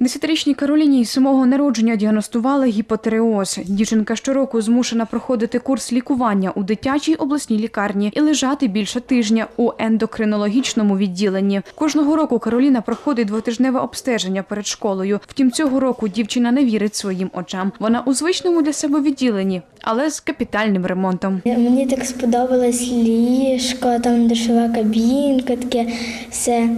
Десятирічній Кароліні із самого народження діагностували гіпотереоз. Дівчинка щороку змушена проходити курс лікування у дитячій обласній лікарні і лежати більше тижня у ендокринологічному відділенні. Кожного року Кароліна проходить двотижневе обстеження перед школою. Втім, цього року дівчина не вірить своїм очам. Вона у звичному для себе відділенні, але з капітальним ремонтом. Мені так сподобалось ліжко, там душова кабінка, таке все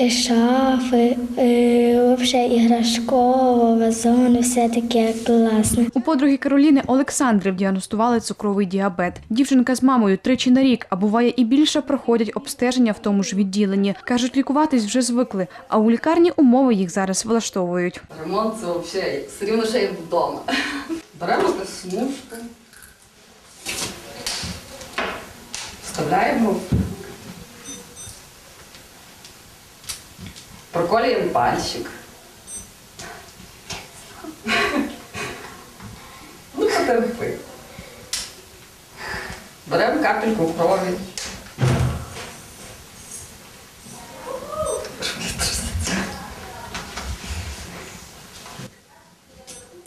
е, шафи, е, взагалі іграшково, вазони, все таке класне. У подруги Кароліни Олександрів діагностували цукровий діабет. Дівчинка з мамою тричі на рік, а буває і більше, проходять обстеження в тому ж відділенні. Кажуть, лікуватись вже звикли, а у лікарні умови їх зараз влаштовують. Ремонт це взагалі все рівно ще як вдома. Беремо смужку. Вставляємо. Проколюємо пальчик. Ну, потерпи. Беремо капельку крові.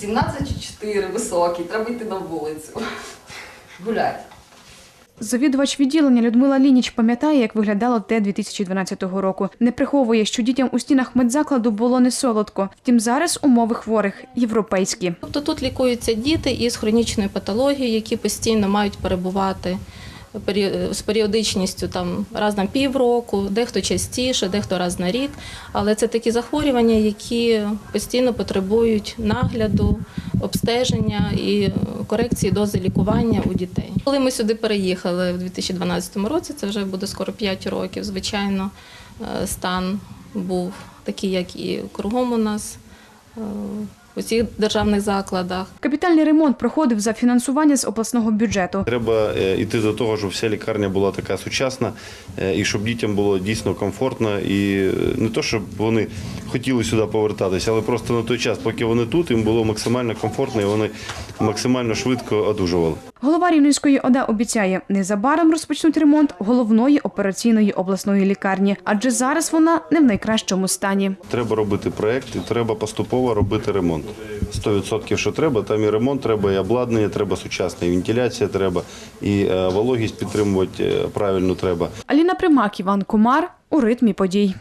17,4, високий, треба йти на вулицю. Гуляти. Завідувач відділення Людмила Лініч пам'ятає, як виглядало те 2012 року. Не приховує, що дітям у стінах медзакладу було не солодко. Втім, зараз умови хворих європейські. Тобто тут лікуються діти із хронічною патологією, які постійно мають перебувати з періодичністю там раз на півроку, дехто частіше, дехто раз на рік. Але це такі захворювання, які постійно потребують нагляду, обстеження і корекції дози лікування у дітей. Коли ми сюди переїхали в 2012 році, це вже буде скоро 5 років. Звичайно, е, стан був такий, як і кругом у нас. Е, У всіх державних закладах. Капітальний ремонт проходив за фінансування з обласного бюджету. Треба е, йти до того, щоб вся лікарня була така сучасна, е, і щоб дітям було дійсно комфортно. І е, не то, щоб вони хотіли сюди повертатися, але просто на той час, поки вони тут, їм було максимально комфортно і вони максимально швидко одужували. Голова Рівненської ОДА обіцяє, незабаром розпочнуть ремонт головної операційної обласної лікарні, адже зараз вона не в найкращому стані. Треба робити проєкт і треба поступово робити ремонт. 100% що треба, там і ремонт треба, і обладнання треба сучасне, і вентиляція треба, і е, вологість підтримувати е, правильно треба. Аліна Примак, Іван Комар у ритмі подій.